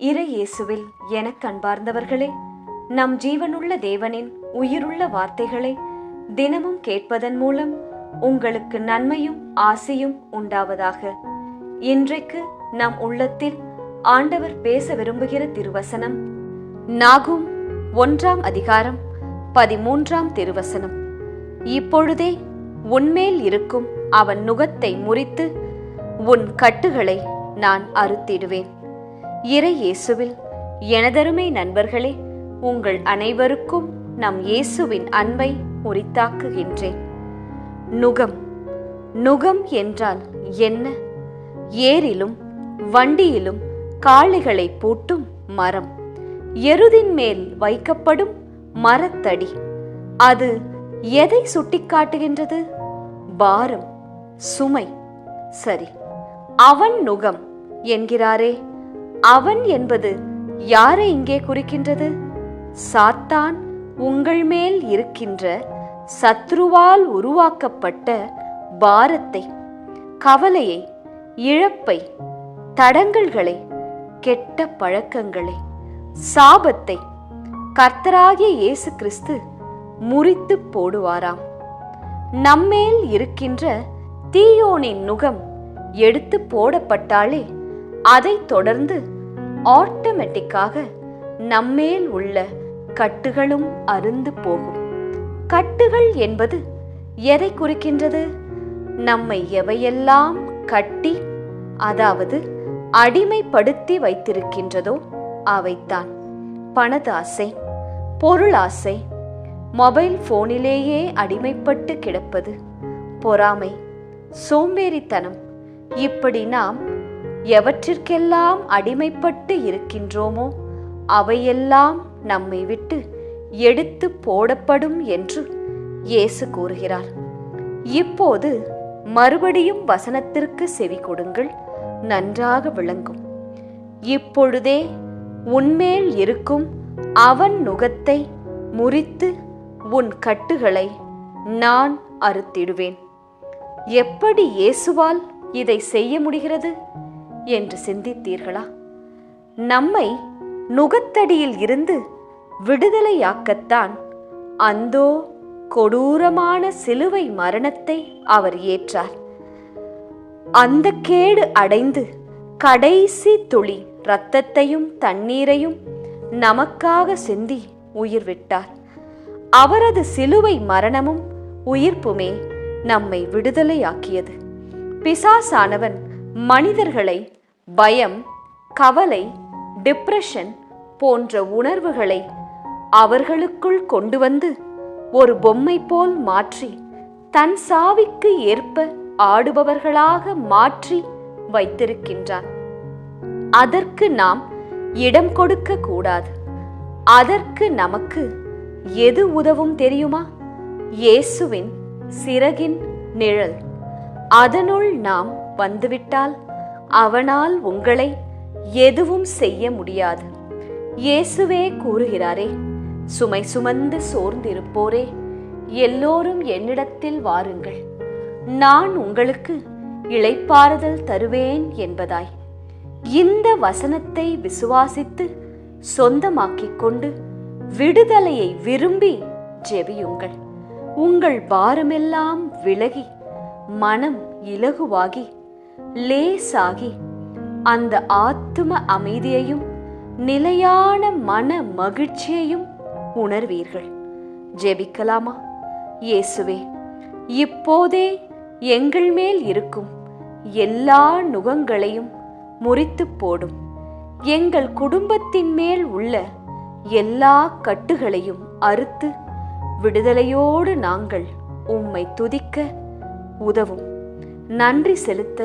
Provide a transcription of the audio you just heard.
இறை இயேசுவில் எனக் கண்பார்ந்தவர்களே நம் ஜீவனுள்ள தேவனின் உயிருள்ள வார்த்தைகளை தினமும் கேட்பதன் மூலம் உங்களுக்கு நன்மையும் ஆசையும் உண்டாவதாக. இன்றைக்கு நம் உள்ளத்தில் ஆண்டவர் பேச விரும்புகிற திருவசனம் நாகும் ஒன்றாம் அதிகாரம் பதிமூன்றாம் திருவசனம். இப்பொழுதே உன்மேல் இருக்கும் அவன் நுகத்தை முறித்து உன் கட்டுகளை நான் அறுத்திடுவேன். இறை இயேசுவில். எனதருமை நண்பர்களே உங்கள் அனைவருக்கும் நம் இயேசுவின் அன்பை உரித்தாக்குகின்றேன் நுகம். நுகம் என்றால் என்ன? ஏரிலும் வண்டியிலும் காளைகளை பூட்டும் மரம். எருதின் மேல் வைக்கப்படும் மரத்தடி. அது எதை சுட்டிக்காட்டுகின்றது? பாரம். சுமை. சரி. அவன் நுகம் என்கிறாரே. அவன் என்பது யாரை இங்கே குறிக்கின்றது? சாத்தான் உங்கள் மேல் இருக்கின்ற சத்ருவால் உருவாக்கப்பட்ட பாரத்தை கவலையை இழப்பை தடங்கல்களை கெட்ட பழக்கங்களை சாபத்தை கர்த்தராகிய இயேசு கிறிஸ்து முறித்து போடுவாராம். நம்மேல் இருக்கின்ற தீயோனின் நுகம் எடுத்து போடப்பட்டாலே அதைத் தொடர்ந்து ஆட்டோமேட்டிக்காக நம்மேல் உள்ள கட்டுகளும் அருந்து போகும். கட்டுகள் என்பது எதை குறிக்கின்றது? நம்மை எவையெல்லாம் கட்டி அதாவது அடிமைப்படுத்தி வைத்திருக்கின்றதோ அவைத்தான். பணதாசை பொருளாசை மொபைல் போனிலேயே அடிமைப்பட்டு கிடப்பது பொறாமை சோம்பேறித்தனம் இப்படி நாம் எவற்றிற்கெல்லாம் அடிமைப்பட்டு இருக்கின்றோமோ அவையெல்லாம் நம்மை விட்டு எடுத்து போடப்படும் என்று இயேசு கூறுகிறார். இப்போது மறுபடியும் வசனத்திற்கு செவி கொடுங்கள் நன்றாக விளங்கும். இப்பொழுதே உன்மேல் இருக்கும் அவன் நுகத்தை முறித்து உன் கட்டுகளை நான் அறுத்திடுவேன். எப்படி இயேசுவால் இதை செய்ய முடிகிறது? என்று சிந்தித்தீர்களா? நம்மை நுகத்தடியில் இருந்து விடுதலையாக்கத்தான் அந்தோ கொடூரமான சிலுவை மரணத்தை அவர் ஏற்றார். அந்த கேடு அடைந்து கடைசி துளி இரத்தத்தையும் தண்ணீரையும் நமக்காக சிந்தி உயிர் விட்டார் அவரது சிலுவை மரணமும் உயிர்ப்புமே நம்மை விடுதலையாக்கியது. பிசாசானவன் மனிதர்களை பயம் கவலை டிப்ரெஷன் போன்ற உணர்வுகளை அவர்களுக்குள் கொண்டு வந்து ஒரு பொம்மை போல் மாற்றி தன் சாவிக்கு ஏற்ப ஆடுபவர்களாக மாற்றி வைத்திருக்கின்றான் அதற்கு நாம் இடம் கொடுக்க கூடாது. அதற்கு நமக்கு எது உதவும் தெரியுமா? இயேசுவின் சிறகின் நிழல். அதனுள் நாம் வந்துவிட்டால் அவனால் உங்களை எதுவும் செய்ய முடியாது. இயேசுவே கூறுகிறாரே சுமை சுமந்து சோர்ந்திருப்போரே எல்லோரும் என்னிடத்தில் வாருங்கள். நான் உங்களுக்கு இளைப்பாறுதல் தருவேன் என்பதாய். இந்த வசனத்தை விசுவாசித்து சொந்தமாக்கிக் கொண்டு விடுதலையை விரும்பி ஜெபியுங்கள். உங்கள் பாரமெல்லாம் விலகி மனம் இலகுவாகி லேசாகி அந்த ஆத்தும அமைதியையும் நிலையான மன மகிழ்ச்சியையும் உணர்வீர்கள். ஜெபிக்கலாமா? இயேசுவே இப்போதே எங்கள் மேல் இருக்கும் எல்லா நுகங்களையும் முறித்து போடும். எங்கள் குடும்பத்தின் மேல் உள்ள எல்லா கட்டுகளையும் அறுத்து விடுதலையோடு நாங்கள் உம்மை துதிக்க உதவும். நன்றி செலுத்த